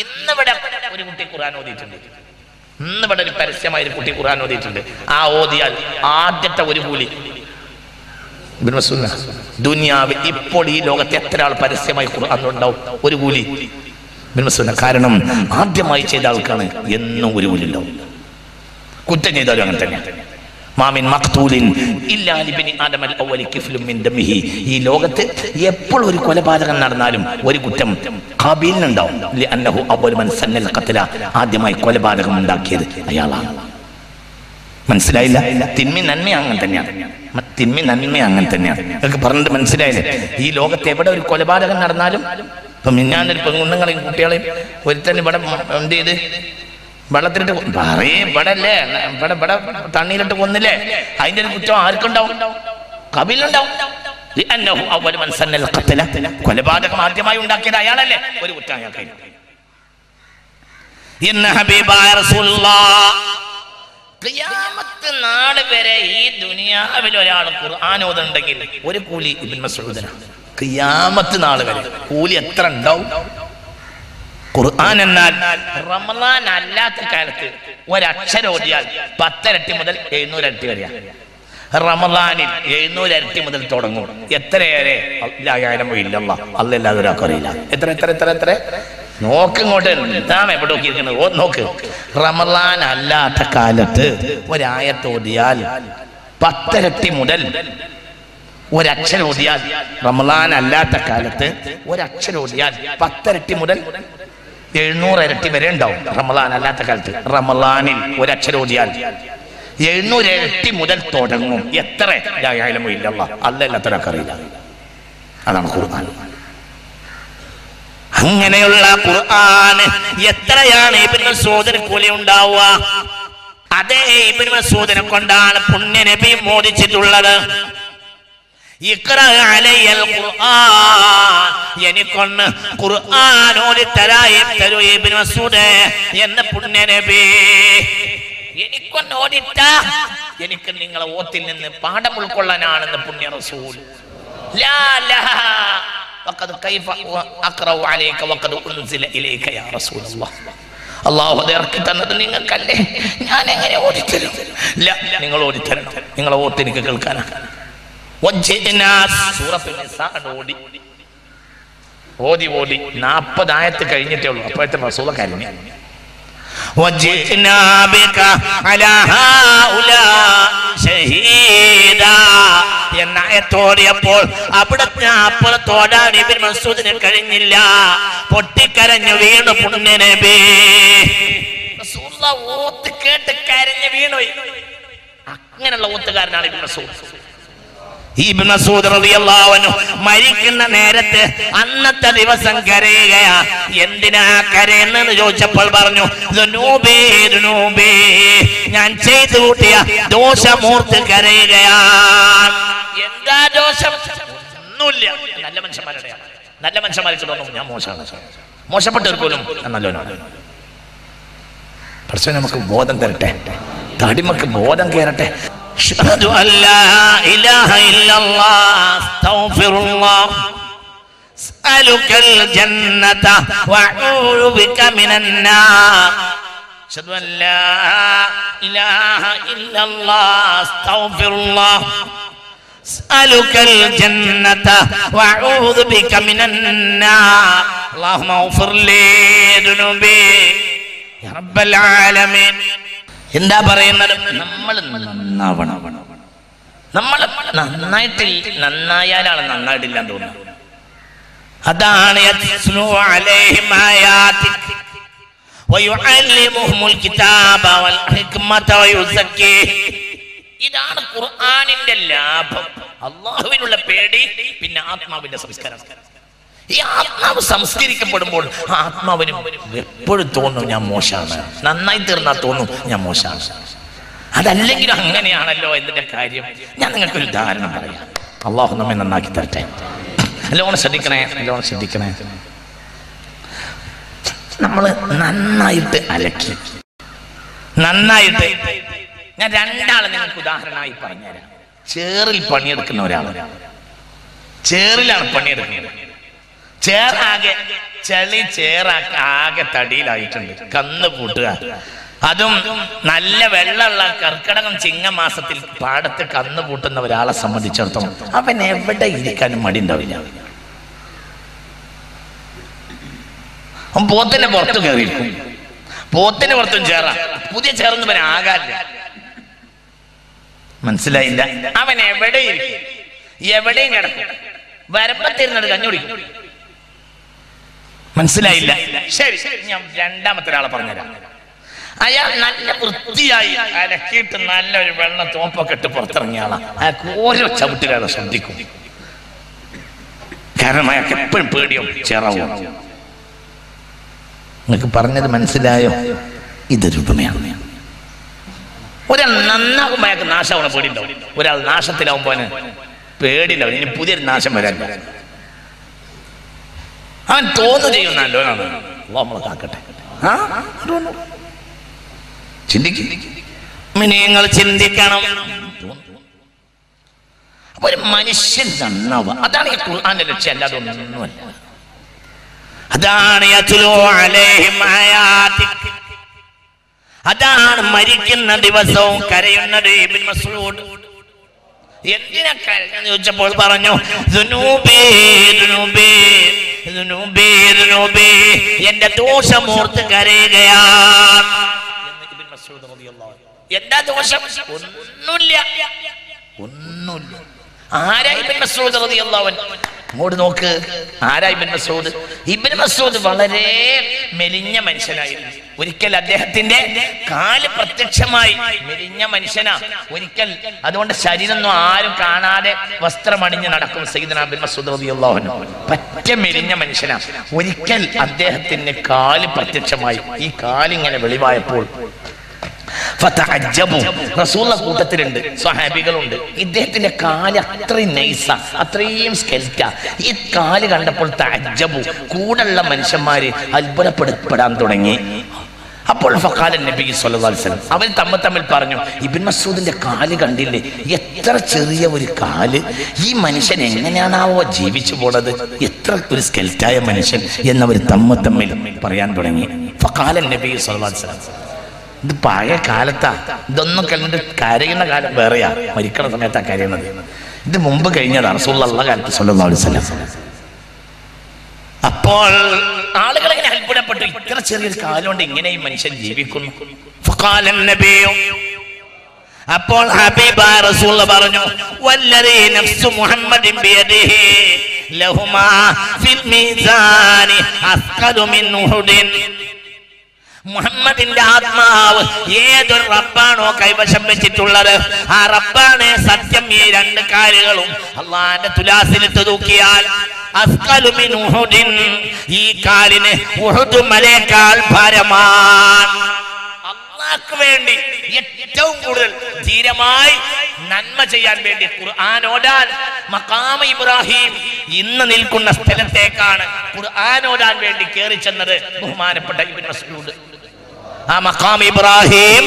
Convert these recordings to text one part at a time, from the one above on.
ഇന്നിവിടെ ഒരു കുട്ടി ഖുർആൻ ഓതിയിട്ടുണ്ട്. ഇന്നിവിടെ ഒരു പരസ്യമായ ഒരു കുട്ടി ഖുർആൻ ഓതിയിട്ടുണ്ട്. ആ ഓതിയാൽ ആദ്യത്തെ ഒരു കൂലി. ദുനിയാവ് ഇപ്പോൾ ഈ ലോകത്ത് എത്ര ആൾ പരസ്യമായി ഖുർആൻ ഉണ്ടാവും? ഒരു കൂലി. കാരണം ആദ്യമായി ചെയ്ത ആൾക്കാണ് എന്നും ഒരു കൂലി ഉണ്ടാവും. കുറ്റം ചെയ്താലും അങ്ങനെ തന്നെ. മാമിൻ മഖ്തൂലിൻ ഇല്ലാ മിൻ ദമിഹി. ഈ ലോകത്ത് എപ്പോൾ ഒരു കൊലപാതകം നടന്നാലും ഒരു കുറ്റം കാബീലിനുണ്ടാവും ലിഅന്നഹു മൻ സന്നൽ ഖത്ല. ആദ്യമായി കൊലപാതകം ഉണ്ടാക്കിയത് അയാളാണ്. മനസ്സിലായില്ല? തിന്മി നന്മ അങ്ങനെ തന്നെയാണ്. തിന്മി നന്മ അങ്ങനെ തന്നെയാണ്. നിങ്ങൾക്ക് പറഞ്ഞിട്ട് മനസ്സിലായില്ലേ? ഈ ലോകത്ത് എവിടെ ഒരു കൊലപാതകം നടന്നാലും ഇപ്പൊ മിന്നാന്നൊരു പെൺകുണ്ണുങ്ങളെയും കുട്ടികളെയും ഒരുത്തൻ ഇവിടെ എന്ത് ചെയ്ത്? വെള്ളത്തിലിട്ട് പറയേ ഇവിടെ അല്ലേ ഇവിടെ ഇവിടെ തണ്ണീരിട്ട് കൊന്നില്ലേ? അതിന്റെ ഒരു കുറ്റം ആർക്കുണ്ടാവും? കബിലുണ്ടാവും. കൊലപാതകം ആദ്യമായി ഉണ്ടാക്കിയത് അയാളല്ലേ? ഒരു കുറ്റം അയാൾക്ക് ഇന്ന് ഹബീബായ ഖിയാമത്ത് നാട് വരെ ഈ ദുനിയാവിൽ ഒരാൾ ഖുർആൻ ഒരു കൂലി ഇബ്ൻ മസ്ഊദിനാണ് ഖിയാമത്ത് നാൾ വരെ കൂലി എത്ര ഉണ്ടാവും? ഖുർആൻ എന്നാൽ റമദാൻ അല്ലാത്ത കാലത്ത് ഒരക്ഷരം ഓതിയാൽ പത്തരട്ടി മുതൽ എഴുന്നൂരട്ടി വരെയാണ് റമദാനിൽ എഴുന്നൂരട്ടി മുതൽ തുടങ്ങും. എത്രയേറെ? ഇല്ലല്ല. അല്ലല്ലാതെ ഒരാൾക്കറിയില്ല എത്ര എത്ര എത്ര എത്ര? നോക്കിങ്ങോട്ട് എന്താണ് എവിടെ നോക്കിയിരിക്കുന്നത്? ഓ നോക്ക്. റമദാൻ അല്ലാത്ത കാലത്ത് ഒരായത്തോതിയാൽ പത്തരട്ടി മുതൽ ഒരക്ഷരം ഓതിയാൽ റമദാൻ അല്ലാത്ത കാലത്ത് ഒരക്ഷരം ഓതിയാൽ പത്തരട്ടി മുതൽ എഴുന്നൂറ് ഇരട്ടി വരെ ഉണ്ടാവും. റമലാൻ അല്ലാത്ത കാലത്ത്. റമലാനിൽ ഒരക്ഷരോധിയാൽ. എഴുന്നൂറ് ഇരട്ടി മുതൽ തുടങ്ങും. എത്ര? ആയാലും ഇല്ലല്ല. അല്ലല്ലാത്തൊരാൾക്ക് അറിയില്ല അതാണ് ഖുർആൻ. അങ്ങനെയുള്ള ഖുർആൻ എത്രയാണ് ഇബ്നു മസ്ഊദിന് കൂലി ഉണ്ടാവുക? അതേ ഇബ്നു മസൂദിനെ കൊണ്ടാണ് പുണ്യ നബി മോദിച്ചിട്ടുള്ളത്. എനിക്കൊന്ന് ഖുർആൻ. തരായി തരൂ ഇബ്നു മസ്ഊദ് എന്ന് പുണ്യ നബി. എനിക്കൊന്ന് ഓടിട്ട. എനിക്ക് നിങ്ങളെ ഓത്തിൽ നിന്ന് പാഠം ഉൾക്കൊള്ളാനാണെന്ന് പുണ്യ റസൂൽ. അള്ളാഹു അത് ഇറക്കി തന്നത് നിങ്ങൾക്കല്ലേ? ഞാൻ എങ്ങനെ ഓടിത്തരും നിങ്ങൾ ഓടിത്തരണം. നിങ്ങളെ ഓത്ത് എനിക്ക് കേൾക്കാനാണ് ഓടി ഓതി ഓതി നാൽപ്പതായത്ത് കഴിഞ്ഞിട്ടേ ഉള്ളൂ അപ്പോഴത്തെ റസൂല കരഞ്ഞു وجئنا بك على هؤلاء شهيدا എന്ന ആയത്തോടിയപ്പോൾ അവിടുത്തെ അപ്പുറത്തോടാൻ ഇബിൻ മസൂദിന് കഴിഞ്ഞില്ല പൊട്ടിക്കരഞ്ഞു വീണു പുണ്യനബി റസൂലുള്ള ഓത്ത് കേട്ട് കരഞ്ഞു വീണു അങ്ങനെയുള്ള ഓത്തുകാരനാണ് ഇബിൻ മസൂദ് മരിക്കുന്ന നേരത്ത് അന്നത്തെ ദിവസം കരയുകയാ. എന്തിനാ കരയുന്നെന്ന് ചോദിച്ചപ്പോൾ പറഞ്ഞു. ഞാൻ ചെയ്തു കൂട്ടിയ ദോഷമൂർത്ത് കരയുകയാ. എന്താ ദോഷം? ഒന്നുമില്ല. നല്ല മനുഷ്യന്മാരുടെ നല്ല മനുഷ്യന്മാരിച്ചു തോന്നും ഞാൻ മോശമാണ്. മോശപ്പെട്ടവർ പോലും നല്ലവനാണ്. പക്ഷെ നമുക്ക് ബോധം തരട്ടെ. തടിമക്ക് ബോധം കയറട്ടെ. أشهد أن لا إله إلا الله أستغفر الله. أسألك الجنة وأعوذ بك من النار. أشهد أن لا إله إلا الله أستغفر الله. أسألك الجنة وأعوذ بك من النار. اللهم اغفر لي ذنوبي. يا رب العالمين. എന്താ പറയുന്നത്? നമ്മൾ നന്നാവണം. നമ്മൾ നന്നായിട്ട് നന്നായാലാണ് നന്നായിട്ടില്ല എന്ന് തോന്നുന്നത് അതാണ് ഇതാണ് ഖുർആാനിന്റെ ലാഭം. അള്ളാഹുവിനുള്ള പേടി പിന്നെ ആത്മാവിന്റെ സംസ്കാരം. ഈ ആത്മാവ് സംസ്കരിക്കപ്പെടുമ്പോൾ ആ ആത്മാവിന് എപ്പോഴും തോന്നും ഞാൻ മോശമാണ്. നന്നായി തീർന്നാൽ തോന്നും ഞാൻ മോശമാണ്. അതല്ലെങ്കിൽ അങ്ങനെയാണല്ലോ എന്തിന്റെ കാര്യം. ഞാൻ നിങ്ങൾക്ക് ഒരു ഉദാഹരണം പറയാം. അള്ളാഹു നമ്മെ നന്നാക്കി തരട്ടെ. നല്ലോണം ശ്രദ്ധിക്കണേ നല്ലോണം ശ്രദ്ധിക്കണേ. നമ്മൾ നന്നായിട്ട് അലക്കി. നന്നായിട്ട്. ഞാൻ രണ്ടാളെ നിങ്ങൾക്ക് ഉദാഹരണമായി പറഞ്ഞുതരാം. ചേറിൽ പണിയെടുക്കുന്ന ഒരാൾ ചേറിലാണ് പണിയെടുക്കുന്നത്. ചേറാകെ ചളി ചേറാക്ക ആകെ തടിയിലായിട്ടുണ്ട്. കന്ന് പൂട്ടുക. അതും നല്ല വെള്ളമുള്ള കർക്കിടകം ചിങ്ങമാസത്തിൽ പാടത്ത് കന്ന് പൂട്ടുന്ന ഒരാളെ സംബന്ധിച്ചിടത്തോളം അവൻ എവിടെ ഇരിക്കാനും മടി ഉണ്ടാവില്ല. പോത്തിന്റെ പുറത്ത് കയറിയിരിക്കും. പോത്തിന്റെ പുറത്തും ചേറ. പുതിയ ചേർന്ന് ചേർന്നവൻ ആകാല്ല മനസ്സിലായില്ല? അവൻ എവിടെ എവിടെയും കിടക്കും. വരപ്പത്തിരുന്നത് കഞ്ഞി കുടിക്കും. മനസ്സിലായില്ല. ശരി ഞാൻ രണ്ടാമത്തെ ഒരാളെ പറഞ്ഞുതരാം. അയാൾ നല്ല വൃത്തിയായി അലക്കിയിട്ട് നല്ലൊരു വെള്ളം തോപ്പൊക്കെ ഇട്ട് പുറത്തിറങ്ങിയ ആളാണ് അയാൾക്ക് ഓരോ ചവിട്ടിലാണ് ശ്രദ്ധിക്കും. കാരണം അയാൾക്ക് എപ്പോഴും പേടിയോ ചേറാവോ. നിങ്ങൾക്ക് പറഞ്ഞത് മനസ്സിലായോ? ഇതൊരു ഉപമയാണ് ഒരാൾ നന്നാകുമ്പോൾ അയാൾക്ക് നാശമാണ് പേടിയുണ്ടാവും. ഒരാൾ നാശത്തിലാവുമ്പോൾ പേടിയുണ്ടാവും. ഇനി പുതിയൊരു നാശം വരാൻ. അവൻ തോന്നു ചെയ്യുന്ന നല്ലവനാണ്. നമ്മളെ കാക്കട്ടെ. ആ? ചിന്തിക്കും. നിങ്ങൾ ചിന്തിക്കണം. അപ്പൊ ഒരു മനുഷ്യൻ നന്നാവുക അതാണ് ഈ ഖുർആന്റെ ലക്ഷ്യം. അല്ലാതെ ഒന്നുമല്ല. അതാണ്. അതാണ് മരിക്കുന്ന ദിവസവും കരയുന്നത് എന്തിനാ കരഞ്ഞെന്ന് ചോദിച്ചപ്പോൾ പറഞ്ഞു "ദുനൂബി, ദുനൂബി, ദുനൂബി, ദുനൂബി." എന്റെ എന്താ ദോഷം? ഒന്നുമില്ല. ഒന്നുമില്ല. ആരാ ബിൻ അങ്ങോട്ട് നോക്ക്. ആരാ ഇബിൻ മസ്ഊദ്? ഇബിൻ മസ്ഊദ് വളരെ മെലിഞ്ഞ മനുഷ്യനായിരുന്നു. ഒരിക്കൽ അദ്ദേഹത്തിന്റെ കാൽ പ്രത്യക്ഷമായി മെലിഞ്ഞ മനുഷ്യനാ. ഒരിക്കൽ അതുകൊണ്ട് ശരീരമൊന്നും ആരും കാണാതെ വസ്ത്രമണിഞ്ഞ് നടക്കും അൻഹു. പറ്റ മെലിഞ്ഞ മനുഷ്യനാ. ഒരിക്കൽ അദ്ദേഹത്തിന്റെ കാൽ പ്രത്യക്ഷമായി. ഈ കാലിങ്ങനെ വെളിവായപ്പോൾ. റസൂലുള്ള കൂട്ടത്തിലുണ്ട് സ്വഹാബികളുണ്ട്. ഇദ്ദേഹത്തിന്റെ കാൽ അത്രയും നൈസ അത്രയും സ്കെൽറ്റ ഈ കാൽ കണ്ടപ്പോൾ തഅജ്ജബു കൂടെയുള്ള മനുഷ്യന്മാര് അത്ഭുതപ്പെടുപ്പെടാൻ തുടങ്ങി. അപ്പോൾ ഫഖാല നബി വസല്ലം അവർ തമ്മിൽ തമ്മിൽ പറഞ്ഞു ഇബ്ൻ മസൂദിന്റെ കാൽ കണ്ടില്ലേ? എത്ര ചെറിയ ഒരു കാൽ? ഈ മനുഷ്യൻ എങ്ങനെയാണാവോ ജീവിച്ചു പോണത്? എത്ര ഒരു സ്കെൽറ്റായ മനുഷ്യൻ എന്നവർ തമ്മ തമ്മിൽ പറയാൻ തുടങ്ങി. ഫഖാല നബി വസല്ലം ഇത് പഴയ കാലത്താ. ഇതൊന്നും കണ്ടിട്ട് കരയുന്ന കാലം വേറെയാ. മരിക്കണ സമയത്താ കരയുന്നത്. ഇത് മുമ്പ് കഴിഞ്ഞതാണ് റസൂലുള്ളാഹി കാലത്ത് വസല്ലം. അപ്പോൾ ആളുകൾ ഇങ്ങനെ അത്ഭുതപ്പെട്ടു? ഇത്ര ചെറിയൊരു കാലം കൊണ്ട് ഇങ്ങനെ ഈ മനുഷ്യൻ ജീവിക്കുന്നു. അപ്പോൾ ഹബീബ പറഞ്ഞു നഫ്സു മുഹമ്മദിൻ ബിയദിഹി ലഹുമാ ഫിൽ മിൻ മുഹമ്മദിന്റെ ആത്മാവ് ഏതൊരു റബ്ബാണോ കൈവശം വെച്ചിട്ടുള്ളത് ആ റബ്ബാണ് സത്യം ഈ രണ്ട് കാര്യങ്ങളും അള്ളാന്റെ തുലാസിലിട്ട് തൂക്കിയാൽ. ഈ കാലിന് ഉഹുദ് മലയേക്കാൾ ഭാരമാണ് അള്ളാഹ്ക്ക് വേണ്ടി ഏറ്റവും കൂടുതൽ ധീരമായി നന്മ ചെയ്യാൻ വേണ്ടി ഖുർആൻ ഓടാൻ മക്കാമ ഇബ്രാഹിം ഇന്ന് നിൽക്കുന്ന സ്ഥലത്തേക്കാണ് ഖുർആൻ ഓടാൻ വേണ്ടി കയറി ചെന്നത് ബഹുമാനപ്പെട്ട ഇബ്നു മസ്ഊദ്. ആ മക്കാം ഇബ്രാഹിം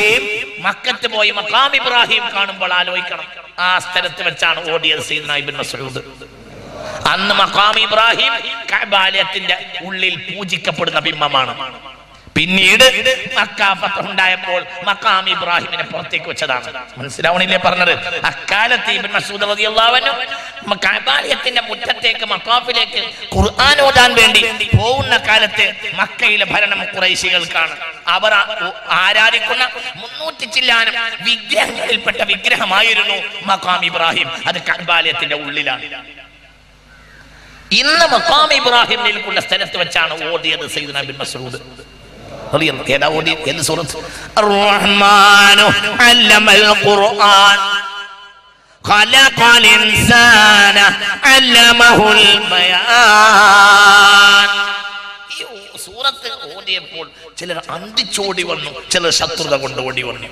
മക്കത്ത് പോയി മക്കാം ഇബ്രാഹിം കാണുമ്പോൾ ആലോചിക്കണം. ആ സ്ഥലത്ത് വെച്ചാണ് ഓടിയത് സീദന ഇബ്നു മസ്ഊദ്. അന്ന് മക്കാം ഇബ്രാഹിം കബാലയത്തിന്റെ ഉള്ളിൽ പൂജിക്കപ്പെടുന്ന ബിംബമാണ്. പിന്നീട് ഉണ്ടായപ്പോൾ മക്കാം ഇബ്രാഹിമിനെ പുറത്തേക്ക് വെച്ചതാണ്. മനസ്സിലാവണില്ലേ പറഞ്ഞത്? അക്കാലത്ത് ഇബിൻ മസൂദ് കഅബാലയത്തിന്റെ മുറ്റത്തേക്ക് മക്കാഫിലേക്ക് ഖുർആൻ ഓതാൻ വേണ്ടി പോകുന്ന കാലത്ത് മക്കയിലെ ഭരണം കുറേശികൾക്കാണ് അവർ ആരാധിക്കുന്ന മുന്നൂറ്റി ചില്ലാനും വിഗ്രഹങ്ങളിൽപ്പെട്ട വിഗ്രഹമായിരുന്നു മക്കാം ഇബ്രാഹിം. അത് കബാലയത്തിന്റെ ഉള്ളിലാണ്. ഇന്ന് മക്കാം ഇബ്രാഹിം നിൽക്കുന്ന സ്ഥലത്ത് വെച്ചാണ് ഓടിയത് സയ്യിദ്ന ബിൻ മസ്ഊദ് റളിയല്ലാഹു ഏതാ ഓടി എന്ത് സൂറത്ത് അർറഹ്മാനു അല്ലമൽ ഖുർആൻ خلق الإنسان علمه البيان ഈ സൂറത്ത് ഓടിയപ്പോൾ ചിലർ അന്തിച്ചോടി വന്നു ചിലർ ശത്രുത കൊണ്ട് ഓടി വന്നു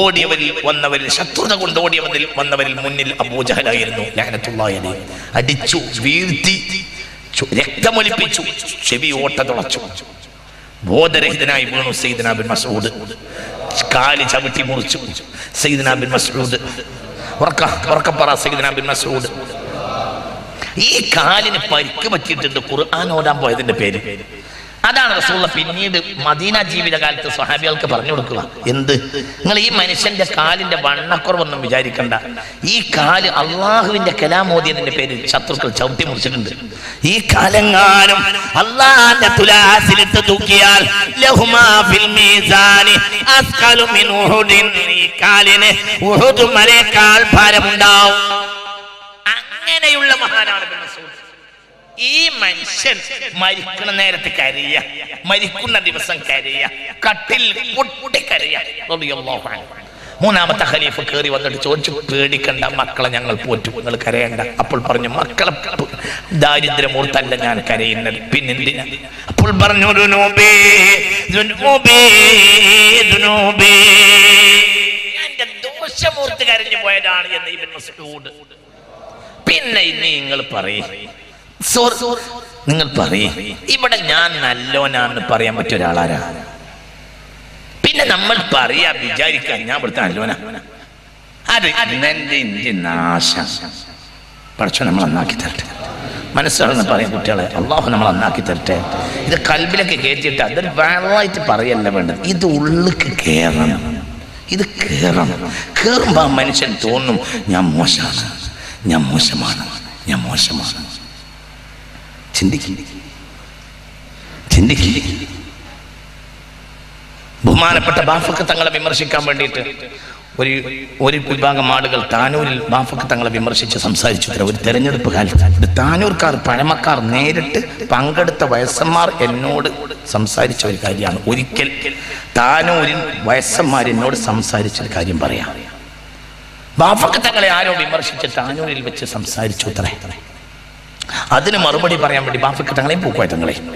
ഓടിയവരിൽ വന്നവരിൽ ശത്രുത കൊണ്ട് ഓടിയവരിൽ വന്നവരിൽ മുന്നിൽ അബൂജഹലായിരുന്നു ലഹനത്തുള്ളാഹി അലൈഹി. അടിച്ചു വീഴ്ത്തി രക്തമൊലിപ്പിച്ചു ചെവി ഓട്ട തുളച്ചു. ബോധരഹിതനായി വീണു സൈദനാബിൻ ബിൻ മസ്ഊദ് കാൽ ചവിട്ടി മുറിച്ചു. സൈദനാബിൻ ബിൻ മസ്ഊദ് ഉറക്ക ഉറക്കപ്പറ സൈദനാബിൻ ബിൻ മസ്ഊദ് ഈ കാലിന് പരിക്ക് പറ്റിയിട്ടുണ്ട് ഖുർആൻ ഓടാൻ പോയതിന്റെ പേര്. അതാണ് റസൂള്ള പിന്നീട് മദീന ജീവിതകാലത്ത് സ്വഹാബികൾക്ക് പറഞ്ഞു കൊടുക്കുക. എന്ത്? നിങ്ങൾ ഈ മനുഷ്യന്റെ കാലിന്റെ വണ്ണക്കുറവൊന്നും വിചാരിക്കണ്ട. ഈ കാൽ അള്ളാഹുവിന്റെ കലാമോദിയതിന്റെ പേരിൽ ശത്രുക്കൾ ചവിട്ടി മുറിച്ചിട്ടുണ്ട്. ഈ കാലെങ്ങാനും അള്ളാന്റെ തുലാസിലിട്ട് തൂക്കിയാൽ ഈ അങ്ങനെയുള്ള മഹാനാണ് ഈ മനുഷ്യൻ മരിക്കുന്ന നേരത്തെ കരയ മരിക്കുന്ന ദിവസം കരയ കട്ടിൽ പൊട്ടി കരയ റളിയല്ലാഹു അൻഹു. മൂന്നാമത്തെ ഖലീഫ് കയറി വന്നിട്ട് ചോദിച്ചു പേടിക്കണ്ട മക്കളെ ഞങ്ങൾ പോറ്റു നിങ്ങൾ കരയണ്ട. അപ്പോൾ പറഞ്ഞു മക്കളെ ദാരിദ്ര്യമൂർത്തല്ല ഞാൻ കരയുന്നത്. പിന്നെന്തിനാ? അപ്പോൾ പറഞ്ഞു. എന്റെ ദോഷമൂർത്തി കരഞ്ഞു പോയതാണ് എന്ന് ഇവൻ പിന്നെ ഇനി നിങ്ങൾ പറയേ നിങ്ങൾ പറയേ. ഇവിടെ ഞാൻ നല്ലോനാന്ന് പറയാൻ പറ്റിയ ഒരാളാരാ? പിന്നെ നമ്മൾ പറയാ വിചാരിക്കാൻ ഞാൻ ഇവിടുത്തെ നല്ലോനാ. അത് ഇന്നെന്റെ ഇന്ത്യ നാശം. പഠിച്ചോ നമ്മൾ നന്നാക്കി തരട്ടെ. മനസ്സിലാണെന്ന് പറയും കുട്ടികളെ അള്ളാഹു നമ്മൾ നന്നാക്കി തരട്ടെ. ഇത് കൽബിലൊക്കെ കയറ്റിയിട്ട് അതൊരു വെള്ളമായിട്ട് പറയല്ല വേണ്ടത്. ഇത് ഉള്ളിക്ക് കയറണം ഇത് കയറണം കയറുമ്പോൾ ആ മനുഷ്യൻ തോന്നും ഞാൻ മോശമാണ്. ഞാൻ മോശമാണ്. ഞാൻ മോശമാണ്. ബഹുമാനപ്പെട്ട ബാഫക്ക് തങ്ങളെ വിമർശിക്കാൻ വേണ്ടിയിട്ട് ഒരു ഒരു വിഭാഗം ആളുകൾ താനൂരിൽ ബാഫക്ക് തങ്ങളെ വിമർശിച്ച് സംസാരിച്ചു. ഒരു തെരഞ്ഞെടുപ്പ് കാലത്ത് താനൂർക്കാർ പഴമക്കാർ നേരിട്ട് പങ്കെടുത്ത വയസ്സന്മാർ എന്നോട് സംസാരിച്ച ഒരു കാര്യമാണ്. ഒരിക്കൽ താനൂരിൽ വയസ്സന്മാർ എന്നോട് സംസാരിച്ച ഒരു കാര്യം പറയാം. ബാഫക്ക് തങ്ങളെ ആരോ വിമർശിച്ച് താനൂരിൽ വെച്ച് സംസാരിച്ചു ഇത്രേ അതിന് മറുപടി പറയാൻ വേണ്ടി ബാഫക്ക് തങ്ങളെയും പൂക്കോയ തങ്ങളെയും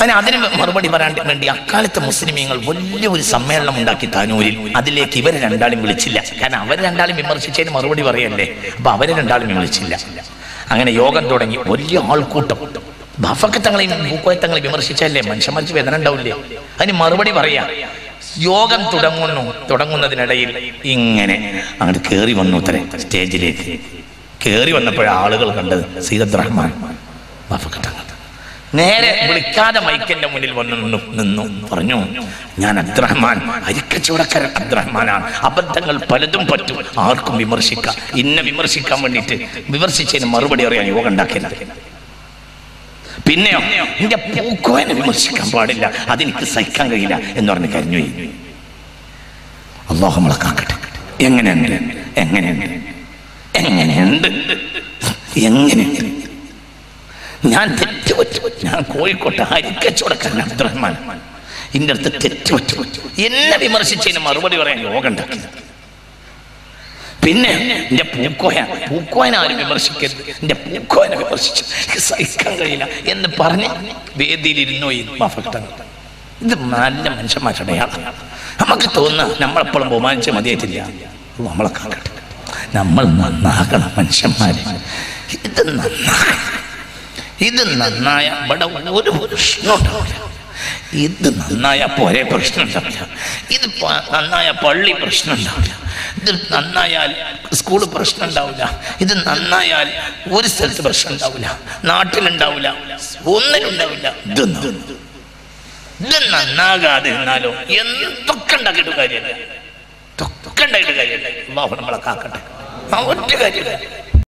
അതിന് അതിന് മറുപടി പറയാൻ വേണ്ടി അക്കാലത്തെ മുസ്ലിമീങ്ങൾ വലിയ ഒരു സമ്മേളനം ഉണ്ടാക്കി താനൂരിൽ. അതിലേക്ക് ഇവരെ രണ്ടാളും വിളിച്ചില്ല. കാരണം അവർ രണ്ടാളും വിമർശിച്ചതിന് മറുപടി പറയല്ലേ? അപ്പൊ അവരെ രണ്ടാളും വിളിച്ചില്ല അങ്ങനെ യോഗം തുടങ്ങി വലിയ ആൾക്കൂട്ടം. ബഫക്കത്തങ്ങളെയും പൂക്കോയത്തങ്ങളെയും വിമർശിച്ചല്ലേ മനുഷ്യന്മാർക്ക് വേദന ഉണ്ടാവില്ലേ? അതിന് മറുപടി പറയാ. യോഗം തുടങ്ങുന്നു. തുടങ്ങുന്നതിനിടയിൽ ഇങ്ങനെ അങ്ങോട്ട് കയറി വന്നു ഉത്തരെ സ്റ്റേജിലേക്ക്. കയറി വന്നപ്പോഴ ആളുകൾ കണ്ടത് സീദത്ത് റഹ്മാൻ. നേരെ വിളിക്കാതെ മൈക്കന്റെ മുന്നിൽ വന്നു നിന്നു നിന്നു പറഞ്ഞു ഞാൻ അബ്ദുറഹ്മാൻ അരിക്കച്ചവടക്കാരൻ അബ്ദുറഹ്മാനാണ്. അബദ്ധങ്ങൾ പലതും പറ്റും. ആർക്കും വിമർശിക്കാം. ഇന്നെ വിമർശിക്കാൻ വേണ്ടിയിട്ട് വിമർശിച്ചതിന് മറുപടി അറിയാൻ യോഗം ഉണ്ടാക്കില്ല പിന്നെയോ എന്റെ പൂക്കോനെ വിമർശിക്കാൻ പാടില്ല. അതെനിക്ക് സഹിക്കാൻ കഴിയില്ല. എന്ന് പറഞ്ഞ് കരഞ്ഞു അള്ളാഹു നമ്മളെ കാക്കട്ടെ. എങ്ങനെയുണ്ട്? എങ്ങനെയുണ്ട്? എങ്ങനെയുണ്ട്? എങ്ങനെയുണ്ട്? ഞാൻ തെറ്റുപറ്റു ഞാൻ കോഴിക്കോട്ട് ഹരിക്കച്ചുടക്കാൻ അബ്ദുറഹ്മാൻ. ഇന്റെ അടുത്ത് തെറ്റുപറ്റു എന്നെ വിമർശിച്ചതിന് മറുപടി പറയാൻ യോഗം പിന്നെ എന്റെ പൂക്കോയ പൂക്കോയനെ ആരും വിമർശിക്കരുത്. എന്റെ പൂക്കോയനെ വിമർശിച്ചു എനിക്ക് സഹിക്കാൻ കഴിയില്ല എന്ന് പറഞ്ഞ് വേദിയിലിരുന്നോ ഈ ഇത് നല്ല മനുഷ്യന്മാരുടെ നമുക്ക് തോന്നുന്ന നമ്മളെപ്പോഴും ബഹുമാനിച്ച് മതിയായിട്ടില്ല. നമ്മളെ കാണട്ടെ നമ്മൾ നന്നാകണം മനുഷ്യന്മാരെ. ഇത് നന്നാക്കണം. ഇത് നന്നായ ഇവിടെ ഒരു പ്രശ്നം ഇത് നന്നായ പോരെ പ്രശ്നം ഉണ്ടാവില്ല ഇത് നന്നായ പള്ളി പ്രശ്നം ഉണ്ടാവില്ല ഇത് നന്നായാൽ സ്കൂൾ പ്രശ്നം ഉണ്ടാവില്ല ഇത് നന്നായാൽ ഒരു സ്ഥലത്ത് പ്രശ്നം ഉണ്ടാവില്ല നാട്ടിലുണ്ടാവില്ല. ഒന്നിനുണ്ടാവില്ല ഇത് ഇത് നന്നാകാതെ ഇരുന്നാലോ എന്തൊക്കെ ഉണ്ടാക്കിയിട്ട് കാര്യമില്ല. ഇതൊക്കെ ഉണ്ടാക്കിയിട്ട് കാര്യമില്ല. നമ്മളെ കാക്കട്ടെ. ആ ഒറ്റ കാര്യമില്ല